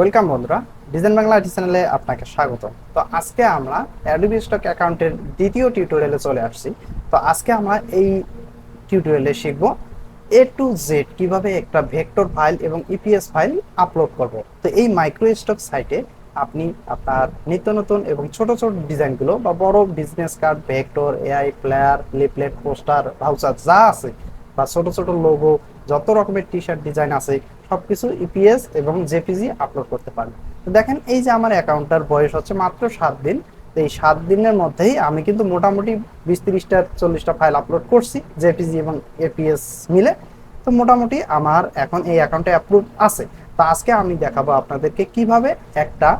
Welcome বন্ধুরা, design Bangla চ্যানেলে আপনাকে স্বাগত। তো আজকে আমরা অ্যাডোবি স্টক অ্যাকাউন্টের দ্বিতীয় টিউটোরিয়ালে চলে আসছি। তো আজকে আমরা এই টিউটোরিয়ালে শিখব এ টু জেড কীভাবে একটা ভেক্টর ফাইল এবং ইপিএস ফাইল আপলোড করব। তো এই মাইক্রো স্টক সাইটে আপনি আপনার নিত্য নতুন এবং ছোট ছোট ডিজাইনগুলো বা বড় business card vector AI flyer leaflet poster voucher যা আছে বা ছোট ছোট লোগো যত রকমের টি শার্ট ডিজাইন আছে সবকিছু ইপিএস এবং জেপিজি আপলোড করতে পারেন তো দেখেন, এই যে আমার অ্যাকাউন্টটার বয়স হচ্ছে মাত্র সাত দিন, তো এই সাত দিনের মধ্যেই আমি কিন্তু মোটামুটি বিশ তিরিশটা, চল্লিশটা ফাইল আপলোড করছি জেপিজি এবং এপিএস মিলে। তো মোটামুটি আমার এখন এই অ্যাকাউন্টে অ্যাপ্রুভ আছে। তো আজকে আমি দেখাবো আপনাদেরকে কীভাবে একটা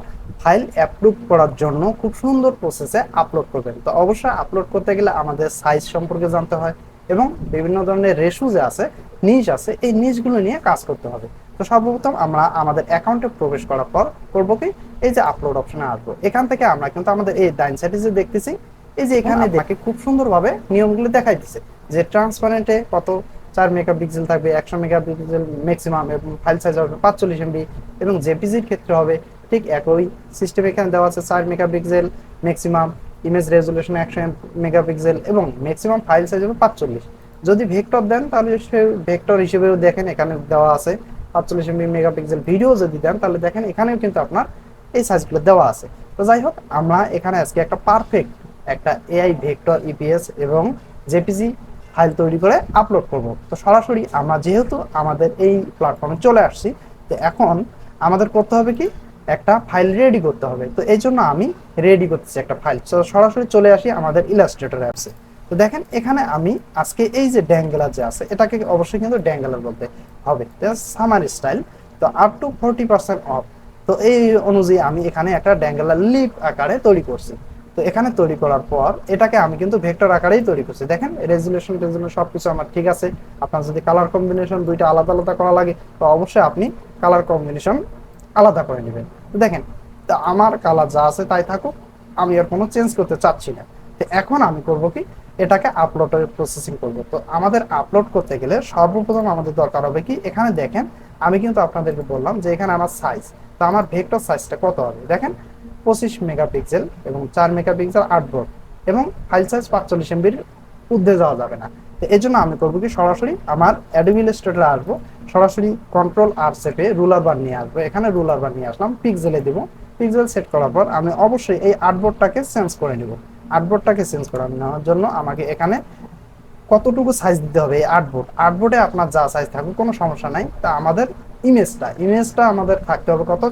ফাইল অ্যাপ্রুভ করার জন্য খুব সুন্দর প্রসেসে আপলোড করবেন। তো অবশ্যই আপলোড করতে গেলে আমাদের সাইজ সম্পর্কে জানতে হয়। এবং বিভিন্ন ধরনের রেশু যে আছে নিজ আছে এই নিজগুলো নিয়ে কাজ করতে হবে। তো সর্বপ্রথম আমরা আমাদের অ্যাকাউন্টে প্রবেশ করার পর করব কি? এই যে আপলোড অপশনে আসব। এখান থেকে আমরা কিন্তু আমাদের এই ডাইন সাইডে যে দেখতেছি এই যে এখানে দেখে খুব সুন্দরভাবে নিয়মগুলো দেখাই দিচ্ছে যে ট্রান্সপারেন্টে কত চার মেগা পিক্সেল থাকবে একশো মেগা পিক্সেল ম্যাক্সিমাম এবং ফাইল সাইজ হবে পাঁচচল্লিশ এমবি এবং জেপিজির ক্ষেত্রে হবে ঠিক একই। সিস্টেম এখানে দেওয়া আছে চার mega pixel maximum image resolution একশো মেগাপিক্সেল এবং ম্যাক্সিমাম ফাইল সাইজ হবে পাঁচচল্লিশ। যদি ভেক্টর দেন, তাহলে সে ভেক্টর হিসেবেও দেখেন, এখানে দেওয়া আছে পাঁচচল্লিশ মেগাপিক্সেল ভিডিও যদি দেন, তাহলে দেখেন এখানেও কিন্তু আপনার এই সাইজগুলো দেওয়া আছে। তো যাই হোক, আমরা এখানে আজকে একটা পারফেক্ট একটা এআই ভেক্টর ইপিএস এবং জেপিজি ফাইল তৈরি করে আপলোড করব। তো সরাসরি আমরা যেহেতু আমাদের এই প্ল্যাটফর্মে চলে আসছি, তো এখন আমাদের করতে হবে কি? একটা ফাইল রেডি করতে হবে। তো এই জন্য আমি রেডি করতেছি একটা ফাইল তো সরাসরি চলে আসি আমাদের ইলাস্ট্রেটর অ্যাপসে তো দেখেন, এখানে আমি আজকে এই যে ড্যাঙ্গেলার যে আছে, এটাকে অবশ্যই কিন্তু ড্যাঙ্গেলার বলতে হবে। সামার স্টাইল তো up to forty percent off তো এই অনুযায়ী আমি এখানে একটা ড্যাঙ্গেলার লিপ আকারে তৈরি করছি। তো এখানে তৈরি করার পর এটাকে আমি কিন্তু ভেক্টর আকারেই তৈরি করছি। দেখেন রেজুলেশন টেজুলেশন সব কিছু আমার ঠিক আছে। আপনার যদি কালার কম্বিনেশন দুইটা আলাদা আলাদা করা লাগে, তো অবশ্যই আপনি কালার কম্বিনেশন আলাদা করে নেবেন। দেখেন, তো আমার কালার যা আছে তাই থাকুক, আমি আর কোনো চেঞ্জ করতে চাচ্ছি না। তো এখন আমি করব কি, এটাকে আপলোডের প্রসেসিং করব। তো আমাদের আপলোড করতে গেলে সর্বপ্রথম আমাদের দরকার হবে কি, এখানে দেখেন, আমি কিন্তু আপনাদেরকে বললাম যে এখানে আমার সাইজ তো আমার ভেক্টর সাইজটা কত হবে? দেখেন, পঁচিশ মেগাপিক্সেল এবং চার মেগাপিক্সেল আর্টবোর্ড এবং ফাইল সাইজ পাঁচচল্লিশ এমবির ঊর্ধ্বে যাওয়া যাবে না। তো এই জন্য আমি করব কি, সরাসরি আমার অ্যাডোবি ইলাস্ট্রেটরে আসব, সরাসরি কন্ট্রোল আর সেপে রুলার বার নিয়ে আসব। এখানে রুলার বার নিয়ে আসলাম পিক্সেলে দেবো। পিক্সেল সেট করার পর আমি অবশ্যই এই আর্টবোর্ডটাকে চেঞ্জ করে নেব। আর্টবোর্ডটাকে চেঞ্জ করে নেওয়ার জন্য আমাকে এখানে কতটুকু সাইজ দিতে হবে এই আর্টবোর্ড আর্টবোর্ডে আপনার যা সাইজ থাকুক, কোনো সমস্যা নাই। তা আমাদের ইমেজটা ইমেজটা আমাদের থাকতে হবে কত?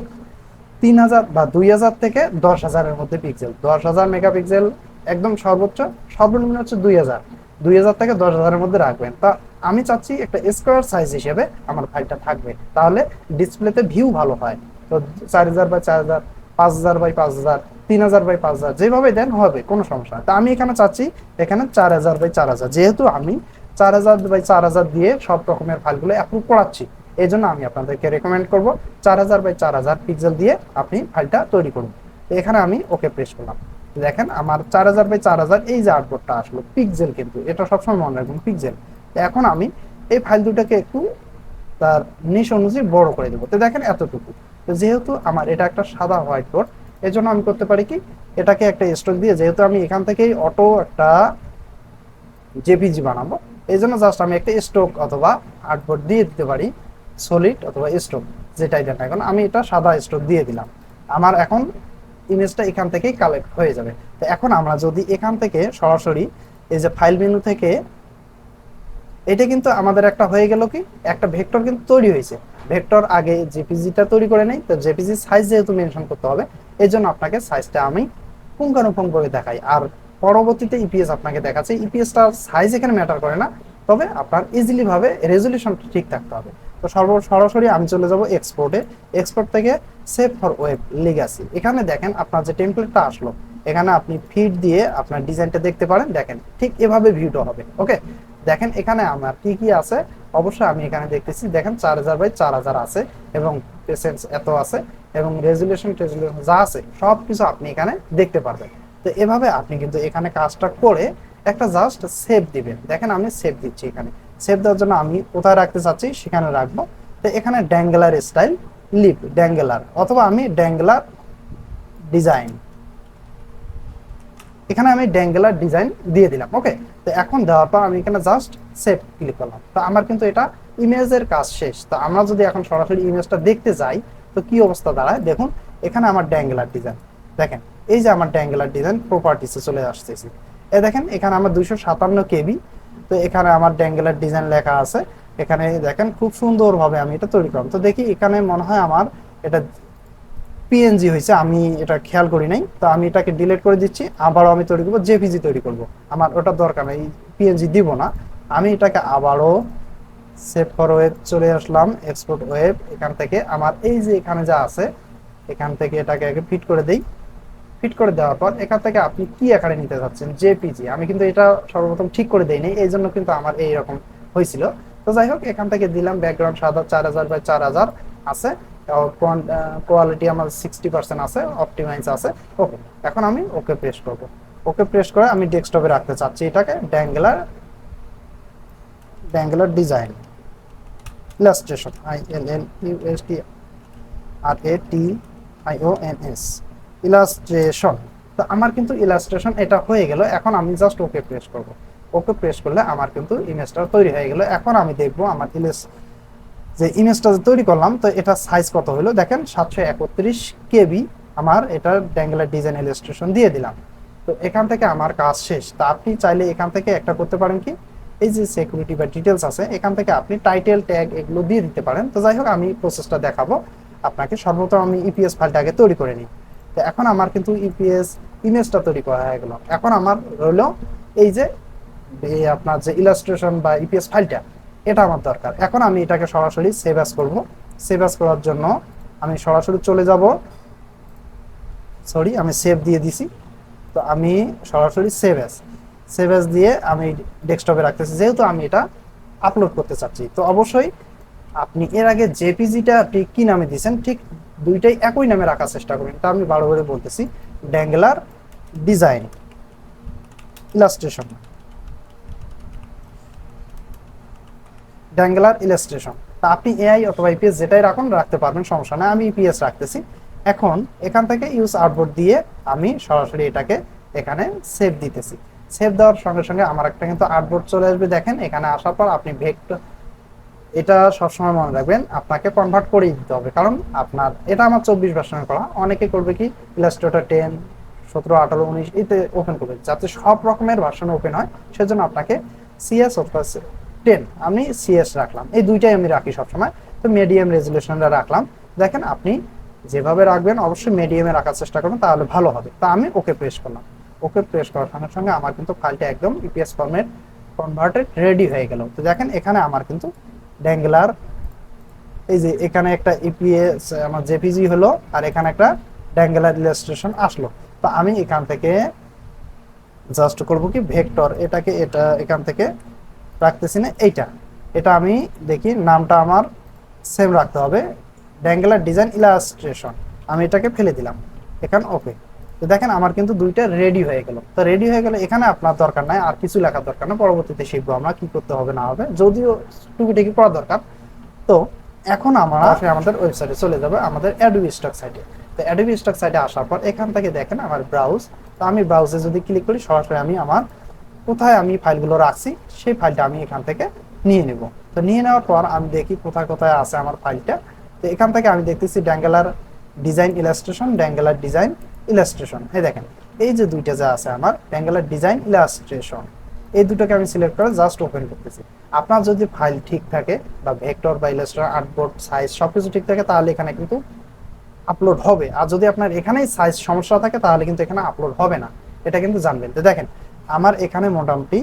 তিন হাজার বা দুই হাজার থেকে দশ হাজারের মধ্যে পিক্সেল দশ হাজার মেগাপিক্সেল একদম সর্বোচ্চ, সর্বনিম্ন হচ্ছে দুই হাজার। দুই হাজার থেকে দশ হাজারের মধ্যে রাখবেন। তা আমি চাচ্ছি একটা স্কোয়ার সাইজ হিসেবে আমার ফাইলটা থাকবে। তাহলে ডিসপ্লেতে ভিউ ভালো হয়। তো চার হাজার বাই চার হাজার, পাঁচ হাজার বাই পাঁচ হাজার, তিন হাজার বাই পাঁচ হাজার, যেভাবে দেন হবে, কোনো সমস্যা তা আমি এখানে চাচ্ছি, এখানে চার হাজার বাই চার হাজার, যেহেতু আমি চার হাজার বাই চার হাজার দিয়ে সব রকমের ফাইলগুলো অ্যাপ্রুভ করাচ্ছি এই জন্য আমি আপনাদেরকে রেকমেন্ড করব চার হাজার বাই চার হাজার পিক্সেল দিয়ে আপনি ফাইলটা তৈরি করুন। এখানে আমি ওকে প্রেস করলাম। দেখেন, আমার চার হাজার বাই চার হাজার এই যে আর্টবোর্ডটা আসলো পিকজেল কিন্তু, এটা সবসময় মনে রাখবেন পিক্সেল তো এখন আমি এই ফাইল দুটাকে একটু তার নিশ অনুযায়ী বড় করে দেবো। তো দেখেন এতটুকু। যেহেতু আমার এটা একটা সাদা হোয়াইট বোর্ড জন্য আমি করতে পারি কি, এটাকে একটা স্ট্রোক দিয়ে, যেহেতু আমি এখান থেকেই অটো একটা জেপিজি বানাবো এই জন্য জাস্ট আমি একটা স্ট্রোক অথবা আর্টবোর্ড দিয়ে দিতে পারি সলিড অথবা স্ট্রোক যেটাই দেন এখন আমি এটা সাদা স্ট্রোক দিয়ে দিলাম। আমার এখন ইমেজটা এখান থেকেই কালেক্ট হয়ে যাবে। তো এখন আমরা যদি এখান থেকে সরাসরি এই যে ফাইল মেনু থেকে, এটা কিন্তু আমাদের একটা হয়ে গেল কি? একটা ভেক্টর কিন্তু তৈরি হয়েছে। ভেক্টর আগে জেপিজিটা তৈরি করে নেই, তো জেপিজি সাইজ যেহেতু মেনশন করতে হবে এই জন্য আপনাকে সাইজটা আমি পুঙ্খানুপুঙ্খভাবে দেখাই। আর পরবর্তীতে ইপিএস আপনাকে দেখাচ্ছে ইপিএসটা সাইজ এখানে ম্যাটার করে না, তবে আপনার ইজিলি ভাবে রেজলিউশনটা ঠিক থাকতে হবে। তো সর্ব, সরাসরি আমি চলে যাব এক্সপোর্টে এক্সপোর্ট থেকে সেভ ফর ওয়েব লিগাসি এখানে দেখেন আপনার যে টেমপ্লেটটা আসলো, এখানে আপনি ফিড দিয়ে আপনার ডিজাইনটা দেখতে পারেন। দেখেন, ঠিক এভাবে ভিউটা হবে ওকে দেখেন এখানে আমার কি কি আছে? অবশ্যই আমি এখানে দেখতেছি, দেখেন চার হাজার বাই চার হাজার আছে এবং পেসেন্স এত আছে এবং রেজুলেশন টেজুলেশন যা আছে সব কিছু আপনি এখানে দেখতে পারবেন। তো এভাবে আপনি কিন্তু এখানে কাজটা করে একটা জাস্ট সেভ দিবেন। দেখেন আমি সেভ দিচ্ছি এখানে। সেভ দেওয়ার জন্য আমি কোথায় রাখতে চাচ্ছি সেখানে রাখব। তো এখানে ড্যাঙ্গেলার স্টাইল লিপ ড্যাঙ্গেলার অথবা আমি ড্যাঙ্গেলার ডিজাইন এখানে আমি ড্যাঙ্গেলার ডিজাইন দিয়ে দিলাম ওকে তো এখন দেওয়ার পর আমি এখানে জাস্ট সেভ ক্লিক করলাম। তো আমার কিন্তু এটা ইমেজের কাজ শেষ। তো আমরা যদি এখন সরাসরি ইমেজটা দেখতে যাই, তো কি অবস্থা দাঁড়ায়? দেখুন, এখানে আমার ড্যাঙ্গেলার ডিজাইন দেখেন, এই যে আমার ড্যাঙ্গেলার ডিজাইন প্রপার্টিসে চলে আসতেছি। এ দেখেন, এখানে আমার দুইশো সাতান্ন কেবি তো এখানে আমার ড্যাঙ্গেলার ডিজাইন লেখা আছে। এখানে দেখেন খুব সুন্দরভাবে আমি এটা তৈরি করলাম। তো দেখি এখানে মনে হয় আমার এটা পিএনজি হয়েছে, আমি এটা খেয়াল করি নাই। তো আমি এটাকে ডিলিট করে দিচ্ছি, আবারও আমি তৈরি করব জেপিজি তৈরি করব। আমার ওটা দরকার নেই পিএনজি দিব না। আমি এটাকে আবারও সেভ ফর ওয়েব চলে আসলাম এক্সপোর্ট ওয়েব এখান থেকে আমার এই যে এখানে যা আছে, এখান থেকে এটাকে আগে ফিট করে দেই। ফিট করে দেওয়ার পর এখান থেকে আপনি কি আকারে নিতে চাচ্ছেন জেপিজি। আমি কিন্তু এটা সর্বপ্রথম ঠিক করে দেইনি, এই জন্য কিন্তু আমার এই রকম হয়েছিল তো যাই হোক, এখান থেকে দিলাম ব্যাকগ্রাউন্ড সাদা চার হাজার বাই চার হাজার আছে। কোয়ালিটি আমার সিক্সটি পার্সেন্ট আছে অপটিমাইজ আছে। ওকে, এখন আমি ওকে প্রেস করব। ওকে প্রেস করে আমি ডেস্কটপে রাখতে চাচ্ছি এটাকে triangular triangular design illustration I L L U S T R A T I O N S illustration তো আমার কিন্তু ইলাস্ট্রেশন এটা হয়ে গেল, এখন আমি জাস্ট ওকে প্রেস করব। ওকে প্রেস করলে আমার কিন্তু ইমেজটা তৈরি হয়ে গেল। এখন আমি দেখব আমার ইমেজ যে ইমেজটা যে তৈরি করলাম, তো এটা সাইজ কত হলো? দেখেন, সাতশো একত্রিশ কেবি আমার এটা ড্যাঙ্গেলার ডিজাইন ইলাস্ট্রেশন দিয়ে দিলাম। তো এখান থেকে আমার কাজ শেষ। তা আপনি চাইলে এখান থেকে একটা করতে পারেন কি? এই যে সিকিউরিটি বা ডিটেলস আছে, এখান থেকে আপনি টাইটেল ট্যাগ এগুলো দিয়ে দিতে পারেন। তো যাই হোক, আমি প্রসেসটা দেখাবো। আপনাকে সর্বপ্রথম আমি ইপিএস ফাইলটা আগে তৈরি করে নিই। তো এখন আমার কিন্তু ইপিএস ইমেজটা তৈরি করা হয়ে গেল। এখন আমার রইল এই যে আপনার যে ইলাস্ট্রেশন বা ইপিএস ফাইলটা এটা আমার দরকার। এখন আমি এটাকে সরাসরি সেভ অ্যাস করব। সেভ অ্যাস করার জন্য আমি সরাসরি চলে যাব। সরি আমি সেভ দিয়ে দিছি। তো আমি সরাসরি সেভ অ্যাস সেভ অ্যাস দিয়ে আমি ডেস্কটপে রাখতেছি। যেহেতু আমি এটা আপলোড করতে চাচ্ছি, তো অবশ্যই আপনি এর আগে জেপিজিটা আপনি কি নামে দিয়েছেন, ঠিক দুইটাই একই নামে রাখার চেষ্টা করুন এটা আমি বারো করে বলতেছি। Triangular design illustration triangular illustration তা আপনি এআই অথবা ইপিএস যেটাই রাখুন, রাখতে পারবেন, সমস্যা নেই। আমি ইপিএস রাখতেছি। এখন এখান থেকে ইউজ আউটবোর্ড দিয়ে আমি সরাসরি এটাকে এখানে সেভ দিতেছি। সেভ দেওয়ার সঙ্গে সঙ্গে আমার একটা কিন্তু আউটবোর্ড চলে আসবে, দেখেন। এখানে আসার পর আপনি ভেক্টর এটা সবসময় মনে রাখবেন, আপনাকে কনভার্ট করেই দিতে হবে। কারণ আপনার, এটা আমার চব্বিশ ভার্সনে করা। অনেকে করবে কি ইলাস্ট্রেটর টেন সতেরো, আঠারো, উনিশ, এতে ওপেন করবে। যাতে সব রকমের ভার্সন ওপেন হয়, সেজন্য আপনাকে সিএস অথবা টেন আমি সিএস রাখলাম। এই দুইটাই আমি রাখি সবসময়। তো মিডিয়াম রেজলিউশনটা রাখলাম। দেখেন আপনি যেভাবে রাখবেন, অবশ্যই মিডিয়ামে রাখার চেষ্টা করবেন তাহলে ভালো হবে। তা আমি ওকে প্রেস করলাম। ওকে প্রেস করার সঙ্গে সঙ্গে আমার কিন্তু ফাইলটা একদম ইপিএস ফরম্যাট কনভার্টেড রেডি হয়ে গেল। তো দেখেন এখানে আমার কিন্তু ড্যাঙ্গলার। এই যে এখানে একটা ইপিএস আমার জেপিজি হলো, আর এখানে একটা ড্যাঙ্গলার ইলাস্ট্রেশন আসলো। তো আমি এখান থেকে জাস্ট করব কি ভেক্টর, এটাকে এটা এখান থেকে রাখতেছি না, এইটা। এটা আমি দেখি নামটা আমার সেম রাখতে হবে। ড্যাঙ্গলার ডিজাইন ইলাস্ট্রেশন আমি এটাকে ফেলে দিলাম। এখানে ওকে তো দেখেন আমার কিন্তু দুইটা রেডি হয়ে গেল। তো রেডি হয়ে গেলে এখানে আপনার দরকার নাই আর কিছু লেখার দরকার না। পরবর্তীতে শিখব আমরা কি করতে হবে না হবে। যদিও টুকিটাকি করা দরকার। তো এখন আমরা আমাদের ওয়েবসাইটে চলে যাবে আমাদের অ্যাডোবি স্টক সাইটে তো অ্যাডোবি স্টক সাইটে আসার পর এখান থেকে দেখেন আমার ব্রাউজ তো আমি ব্রাউজে যদি ক্লিক করি সরাসরি আমি আমার কোথায় আমি ফাইলগুলো রাখছি সেই ফাইলটা আমি এখান থেকে নিয়ে নেব। তো নিয়ে নেওয়ার পর আমি দেখি কোথায় কোথায় আছে আমার ফাইলটা তো এখান থেকে আমি দেখতেছি triangular design illustration triangular design illustration এই দেখেন, এই যে দুইটা যা আছে আমার ড্যাঙ্গেলার ডিজাইন ইলাস্ট্রেশন এই দুটোকে আমি সিলেক্ট করে জাস্ট ওপেন করতেছি। আপনার যদি ফাইল ঠিক থাকে বা ভেক্টর বা ইলাস্ট্রেশন আর্টবোর্ড সাইজ সবকিছু ঠিক থাকে, তাহলে এখানে কিন্তু আপলোড হবে। আর যদি আপনার এখানেই সাইজ সমস্যা থাকে, তাহলে কিন্তু এখানে আপলোড হবে না। এটা কিন্তু জানবেন। তো দেখেন, আমার এখানে মোটামুটি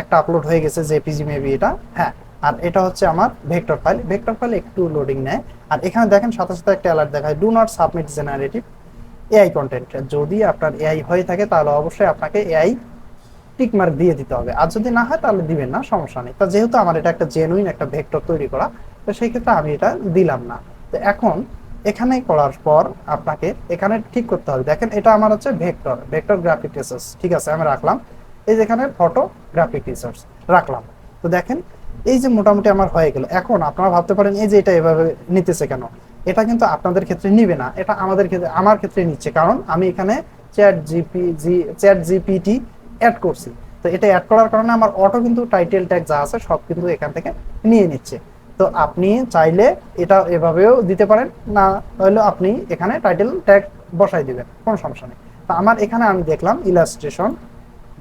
একটা আপলোড হয়ে গেছে যে জেপিজি মেবি এটা। হ্যাঁ আর এটা হচ্ছে আমার ভেক্টর ফাইল ভেক্টর ফাইল একটু লোডিং নেয়। আর এখানে দেখেন, সাথে সাথে একটা অ্যালার্ট দেখায় do not submit generative AI content যদি আপনার এআই হয়ে থাকে, তাহলে অবশ্যই আপনাকে এআই টিক মার্ক দিয়ে দিতে হবে। আর যদি না হয়, তাহলে দিবেন না, সমস্যা নেই। তা যেহেতু আমার এটা একটা জেনুইন একটা ভেক্টর তৈরি করা, তো সেই ক্ষেত্রে আমি এটা দিলাম না। তো এখন এখানে করার পর আপনাকে এখানে ঠিক করতে হবে। দেখেন, এটা আমার হচ্ছে ভেক্টর ভেক্টর গ্রাফিক রিসার্চ ঠিক আছে, আমি রাখলাম। এই যেখানে ফটো গ্রাফিক রিসার্চ রাখলাম। তো দেখেন, এই যে মোটামুটি আমার হয়ে গেল। এখন আপনারা ভাবতে পারেন, এই যে এটা এভাবে নিতেছে কেন? এটা কিন্তু আপনাদের ক্ষেত্রে নিবে না। এটা আমাদের ক্ষেত্রে, আমার ক্ষেত্রে নিচ্ছে। কারণ আমি এখানে chat GP G chat GPT add করছি। তো এটা অ্যাড করার কারণে আমার অটো কিন্তু টাইটেল ট্যাগ যা আছে সব কিন্তু এখান থেকে নিয়ে নিচ্ছে। তো আপনি চাইলে এটা এভাবেও দিতে পারেন, না হলে আপনি এখানে টাইটেল ট্যাগ বসাই দিবেন, কোনো সমস্যা নেই। তো আমার এখানে আমি দেখলাম illustration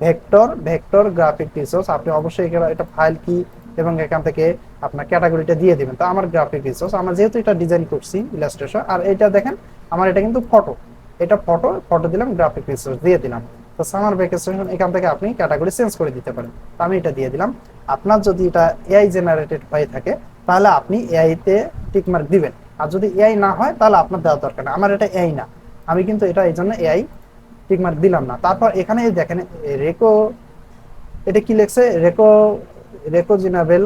vector vector graphic resource আপনি অবশ্যই এটা ফাইল কি এবং এখান থেকে আপনার ক্যাটাগরিটা দিয়ে দিবেন। তো আমার গ্রাফিক রিসোর্স আমরা যেহেতু এটা ডিজাইন করছি ইলাস্ট্রেশন আর এটা দেখেন, আমার এটা কিন্তু ফটো এটা ফটো ফটো দিলাম গ্রাফিক রিসোর্স দিয়ে দিলাম। তো সামার ভ্যাকেশন এখান থেকে আপনি ক্যাটাগরি চেঞ্জ করে দিতে পারেন। তো আমি এটা দিয়ে দিলাম। আপনার যদি এটা এআই জেনারেটেড হয়ে থাকে, তাহলে আপনি এআই তে টিক মার্ক দিবেন। আর যদি এআই না হয়, তাহলে আপনার দেওয়ার দরকার নেই। আমার এটা এআই না। আমি কিন্তু এটা এই জন্য এআই টিক মার্ক দিলাম না। তারপর এখানে দেখেন রেকো এটা কি লেখছে? রেকো রেকোজিনাবেল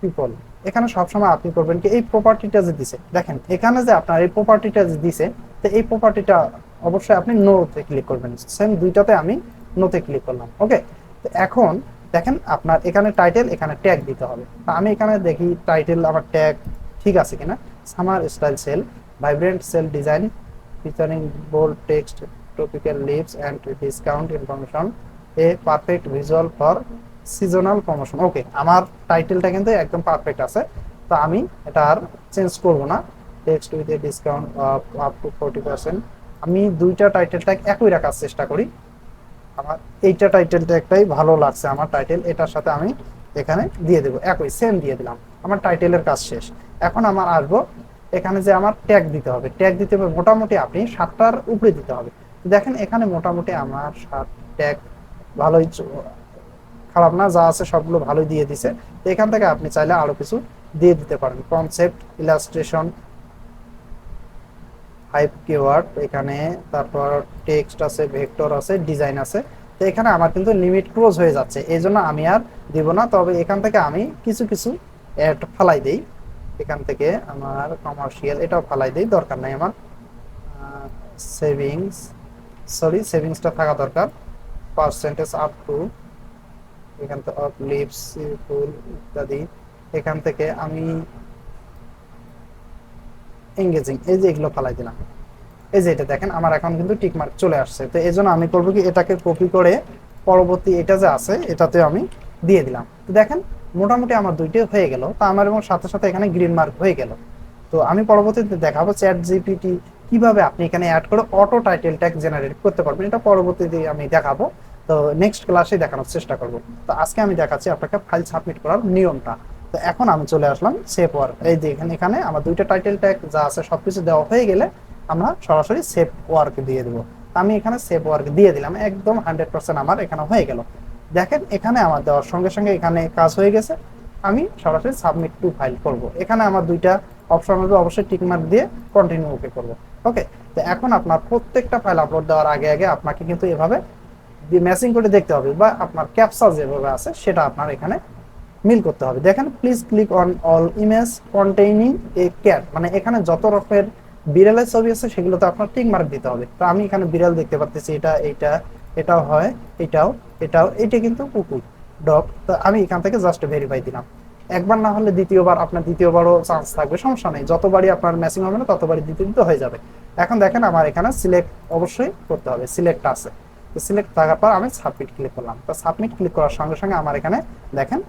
পিপল এখানে সবসময় আপনি করবেন কি, এই প্রপার্টিটা যে দিছে, দেখেন, এখানে যে আপনার এই প্রপার্টিটা যে দিছে, তো এই প্রপার্টিটা অবশ্যই আপনি নোতে ক্লিক করবেন। সেম দুইটাতে আমি নোতে ক্লিক করলাম ওকে তো এখন দেখেন আপনার এখানে টাইটেল এখানে ট্যাগ দিতে হবে। তো আমি এখানে দেখি টাইটেল আমার ট্যাগ ঠিক আছে কিনা? Summer style sale vibrant sale design featuring bold text topical leaves and discount information a perfect visual for seasonal promotion okay আমার টাইটেলটা কিন্তু একদম পারফেক্ট আছে। তো আমি এটা আর চেঞ্জ করব না। Text with a discount up to forty percent আমি দুইটা টাইটেল ট্যাগ একই রাখার চেষ্টা করি। আমার এইটা টাইটেল ট্যাগটাই ভালো লাগছে আমার টাইটেল এটার সাথে আমি এখানে দিয়ে দেবো। একই সেম দিয়ে দিলাম। আমার টাইটেলের কাজ শেষ। এখন আমার আসব এখানে যে আমার ট্যাগ দিতে হবে। ট্যাগ দিতে হবে মোটামুটি আপনি সাতটার উপরে দিতে হবে। দেখেন এখানে মোটামুটি আমার সাত ট্যাগ ভালোই খারাপ না, যা আছে সবগুলো ভালোই দিয়ে দিছে। এখান থেকে আপনি চাইলে আরও কিছু দিয়ে দিতে পারেন। কনসেপ্ট ইলাস্ট্রেশন ফাইভ কিওয়ার্ড এখানে তারপর টেক্সট আছে ভেক্টর আছে ডিজাইন আছে। তো এখানে আমার কিন্তু লিমিট ক্লোজ হয়ে যাচ্ছে। এই জন্য আমি আর দিব না। তবে এখান থেকে আমি কিছু কিছু অ্যাড ফালাই দেই। এখান থেকে আমার কমার্শিয়াল এটাও ফালাই দেই, দরকার নাই আমার। সেভিংস সরি সেভিংসটা থাকা দরকার। পার্সেন্টেজ আপ টু এখান থেকে অফ লিভস ফুল ইত্যাদি। এখান থেকে আমি এঙ্গেজিং এই যে এগুলো ফালাই দিলাম। এই যে এটা দেখেন, আমার এখন কিন্তু চলে আসছে। তো এই আমি করব কি, এটাকে কপি করে পরবর্তী এটা যে আছে, এটাতে আমি দিয়ে দিলাম। তো দেখেন, মোটামুটি আমার দুইটাই হয়ে গেল। তো আমার এবং সাথে সাথে এখানে গ্রিন মার্ক হয়ে গেল। তো আমি পরবর্তীতে দেখাবো চ্যাট জিপিটি কীভাবে আপনি এখানে অ্যাড করে অটো টাইটেল ট্যাগ জেনারেট করতে পারবেন। এটা পরবর্তীতে আমি দেখাবো। তো নেক্সট ক্লাসে দেখানোর চেষ্টা করব। তো আজকে আমি দেখাচ্ছি আপনাকে ফাইল সাবমিট করার নিয়মটা। তো এখন আমি চলে আসলাম সেভ ওয়ার্ক এই যে এখানে এখানে আমার দুইটা টাইটেল ট্যাগ যা আছে সব কিছু দেওয়া হয়ে গেলে আমরা সরাসরি সেভ ওয়ার্ক দিয়ে দেবো। আমি এখানে সেভ ওয়ার্ক দিয়ে দিলাম। একদম হান্ড্রেড পার্সেন্ট আমার এখানে হয়ে গেল। দেখেন, এখানে আমার দেওয়ার সঙ্গে সঙ্গে এখানে কাজ হয়ে গেছে। আমি সরাসরি সাবমিট টু ফাইল করব। এখানে আমার দুইটা অপশন হবে, অবশ্যই টিকমার্ক দিয়ে কন্টিনিউ ওকে করব। ওকে তো এখন আপনার প্রত্যেকটা ফাইল আপলোড দেওয়ার আগে আগে আপনাকে কিন্তু এভাবে ম্যাচিং করে দেখতে হবে বা আপনার ক্যাপচা যেভাবে আছে সেটা আপনার এখানে মিল করতে হবে। দেখেন please click on all image containing a cat মানে এখানে যত রকমের বিড়ালের ছবি আছে সেগুলোতে আপনার টিক মার্ক দিতে হবে। তো আমি এখানে বিড়াল দেখতে পাচ্ছি এটা এইটা এটাও হয়, এটাও এটাও, এটা কিন্তু কুকুর ডগ তো আমি এখান থেকে জাস্ট ভেরিফাই দিলাম। একবার না হলে দ্বিতীয়বার, আপনার দ্বিতীয়বারও চান্স থাকবে, সমস্যা নেই। যতবারই আপনার ম্যাচিং হবে না, ততবারই দ্বিতীয় হয়ে যাবে। এখন দেখেন, আমার এখানে সিলেক্ট অবশ্যই করতে হবে সিলেক্ট আছে। সিলেক্ট থাকার পর আমি সাবমিট ক্লিক করলাম। তো সাবমিট ক্লিক করার সঙ্গে সঙ্গে আমার এখানে দেখেন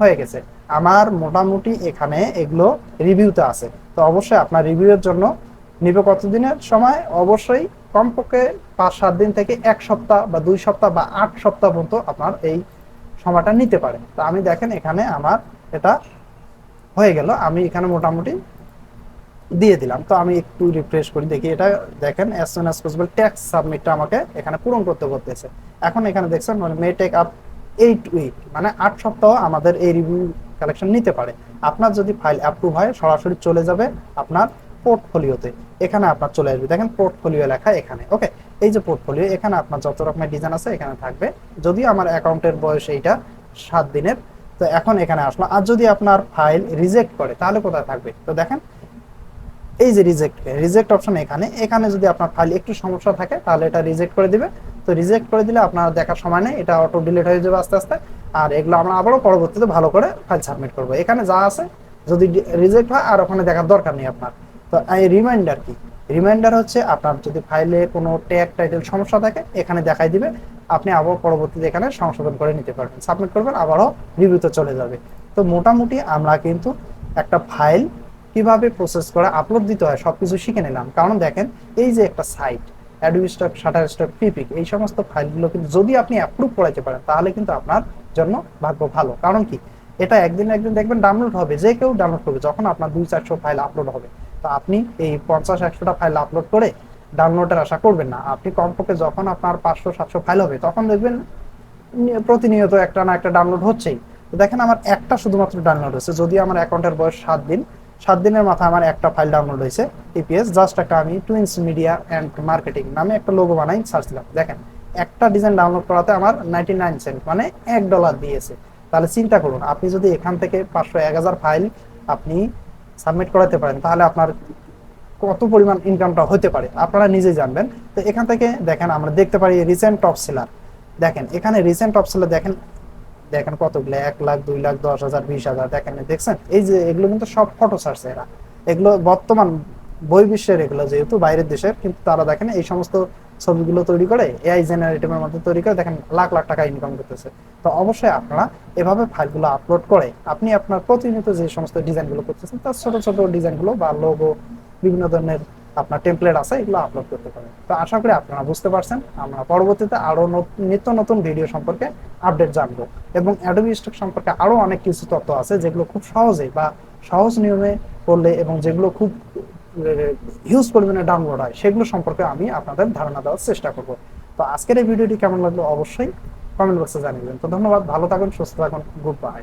হয়ে গেছে। আমার মোটামুটি এখানে এগুলো রিভিউতে আছে। তো অবশ্যই আপনার রিভিউয়ের জন্য নিবে কতদিনের সময়? অবশ্যই কমপক্ষে পাঁচ সাত দিন থেকে এক সপ্তাহ বা দুই সপ্তাহ বা আট সপ্তাহ পর্যন্ত আপনার এই সময়টা নিতে পারে। তো আমি দেখেন এখানে আমার এটা হয়ে গেল। আমি এখানে মোটামুটি দিয়ে দিলাম। তো আমি একটু রিফ্রেশ করি, দেখি এটা দেখেন as soon as possible tax সাবমিটটা আমাকে এখানে পূরণ করতে বলতেছে। এখন এখানে দেখছেন মানে may take up eight week মানে আট সপ্তাহ আমাদের এই রিভিউ কালেকশন নিতে পারে। আপনার যদি ফাইল অ্যাপ্রুভ হয়, সরাসরি চলে যাবে আপনার পোর্টফোলিওতে এখানে আপনার চলে আসবে। দেখেন পোর্টফোলিও লেখা এখানে ওকে এই যে পোর্টফোলিও এখানে আপনার যত রকমের ডিজাইন আছে এখানে থাকবে। যদিও আমার অ্যাকাউন্টের বয়স এইটা, সাত দিনের, তো এখন এখানে আসলো। আর যদি আপনার ফাইল রিজেক্ট করে, তাহলে কোথায় থাকবে? তো দেখেন এই যে রিজেক্ট রিজেক্ট অপশন এখানে এখানে যদি আপনার ফাইল একটু সমস্যা থাকে, তাহলে এটা রিজেক্ট করে দিবে। তো রিজেক্ট করে দিলে আপনার দেখার সময় নেই, এটা অটো ডিলিট হয়ে যাবে আস্তে আস্তে। আর এগুলো আমরা আবারও পরবর্তীতে ভালো করে ফাইল সাবমিট করব। এখানে যা আছে, যদি রিজেক্ট হয়, আর ওখানে দেখার দরকার নেই আপনার। তো এই রিমাইন্ডার কি? রিমাইন্ডার হচ্ছে আপনার যদি ফাইলে কোনো ট্যাগ টাইটেল সমস্যা থাকে, এখানে দেখাই দিবে। আপনি আবার পরবর্তীতে এখানে সংশোধন করে নিতে পারবেন। সাবমিট করবেন, আবারও রিভিউতে চলে যাবে। তো মোটামুটি আমরা কিন্তু একটা ফাইল কীভাবে প্রসেস করে আপলোড দিতে হয়, সবকিছু শিখে নিলাম। কারণ দেখেন, এই যে একটা site Adobe Stock Shutterstock পিপিক এই সমস্ত ফাইলগুলো কিন্তু যদি আপনি অ্যাপ্রুভ করাইতে পারেন, তাহলে কিন্তু আপনার জন্য ভাগ্য ভালো। কারণ কি? এটা একদিন একদিন দেখবেন ডাউনলোড হবে, যে কেউ ডাউনলোড করবে, যখন আপনার দুই চারশো ফাইল আপলোড হবে। তো আপনি এই পঞ্চাশ, একশোটা ফাইল আপলোড করে ডাউনলোডের আশা করবেন না। আপনি কমপক্ষে যখন আপনার পাঁচশো, সাতশো ফাইল হবে, তখন দেখবেন প্রতিনিয়ত একটা না একটা ডাউনলোড হচ্ছেই। তো দেখেন, আমার একটা শুধুমাত্র ডাউনলোড হয়েছে যদি আমার অ্যাকাউন্টের বয়স সাত দিন সাত দিনের মাথায় আমার একটা ফাইল ডাউনলোড হয়েছে টিপিএস জাস্ট একটা আমি টুইন্স মিডিয়া অ্যান্ড মার্কেটিং নামে একটা লোগো বানাই সার্চ দিলাম। দেখেন, একটা ডিজাইন ডাউনলোড করাতে আমার নাইনটি নাইন সেন্ট মানে এক ডলার দিয়েছে। তাহলে চিন্তা করুন, আপনি যদি এখান থেকে পাঁচশো এক হাজার ফাইল আপনি সাবমিট করাতে পারেন, তাহলে আপনার কত পরিমাণ ইনকামটা হতে পারে, আপনারা নিজেই জানবেন। তো এখান থেকে দেখেন, আমরা দেখতে পারি রিসেন্ট টপ সেলার দেখেন, এখানে রিসেন্ট টপ সেলার দেখেন দেখেন কতগুলো? এক লাখ, দুই লাখ, দশ হাজার, বিশ হাজার, দেখেন দেখছেন? এই যে এগুলো কিন্তু সব ফটো সার্চ এরা। এগুলো বর্তমান বই বিশ্বের এগুলো যেহেতু বাইরের দেশের, কিন্তু তারা দেখেন এই সমস্ত ছবিগুলো তৈরি করে এআই জেনারেটিভের মধ্যে তৈরি করে, দেখেন লাখ লাখ টাকা ইনকাম করতেছে। তো অবশ্যই আপনারা এভাবে ফাইলগুলো আপলোড করে, আপনি আপনার প্রতিনিয়ত যে সমস্ত ডিজাইনগুলো করতেছেন, তার ছোট ছোট ডিজাইনগুলো বা লোগো বিভিন্ন ধরনের আপনার টেমপ্লেট আছে, এগুলো আপলোড করতে পারেন। তো আশা করি আপনারা বুঝতে পারছেন, আমরা পরবর্তীতে আরও নিত্য নতুন ভিডিও সম্পর্কে আপডেট জানব। এবং অ্যাডোবি স্টক সম্পর্কে আরও অনেক কিছু তথ্য আছে, যেগুলো খুব সহজে বা সহজ নিয়মে করলে এবং যেগুলো খুব হিউজ পরিমাণে ডাউনলোড হয়, সেগুলো সম্পর্কে আমি আপনাদের ধারণা দেওয়ার চেষ্টা করব। তো আজকের এই ভিডিওটি কেমন লাগল? অবশ্যই কমেন্ট বক্সে জানিয়ে দেবেন। তো ধন্যবাদ, ভালো থাকুন, সুস্থ থাকুন গুড বাই